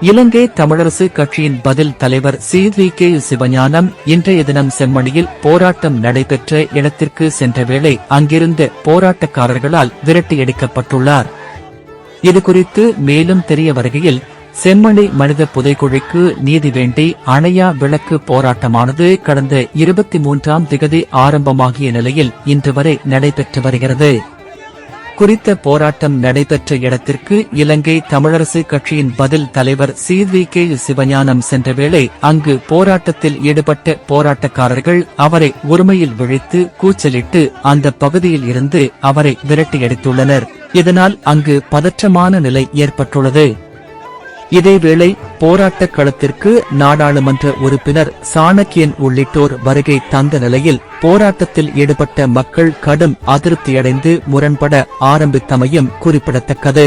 இலங்கை தமிழரசு கட்சியின் பதில் தலைவர் சி. வி. கே. சிவஞானம் இன்றைய தினம் செம்மணியில் போராட்டம் நடைபெற்ற இடத்திற்கு சென்ற வேளை அங்கிருந்த போராட்டக்காரர்களால் விரட்டியடிக்கப்பட்டுள்ளார் இதுகுறித்து மேலும் தெரிய வருகையில் செம்மணி மனித புதைக்குழிக்கு நீதி வேண்டி அணையா விளக்கு போராட்டமானது கடந்த இருபத்தி மூன்றாம் திகதி ஆரம்பமாகிய நிலையில் இன்று வரை நடைபெற்று வருகிறது. குறித்த போராட்டம் நடைபெற்ற இடத்திற்கு இலங்கை தமிழரசு கட்சியின் பதில் தலைவர் சி. வி. கே. சிவஞானம் சென்ற வேளை அங்கு போராட்டத்தில் ஈடுபட்ட போராட்டக்காரர்கள் அவரை ஒருமையில் விழித்து கூச்சலிட்டு அந்த பகுதியில் இருந்து அவரை விரட்டியடித்துள்ளனர் இதனால் அங்கு பதற்றமான நிலை ஏற்பட்டுள்ளது. இதேவேளை போராட்டக் களத்திற்கு நாடாளுமன்ற உறுப்பினர் சாணக்கியன் உள்ளிட்டோர் வருகை தந்த நிலையில் போராட்டத்தில் ஈடுபட்ட மக்கள் கடும் அதிருப்தியடைந்து முரண்பட ஆரம்பித்தமையும் குறிப்பிடத்தக்கது.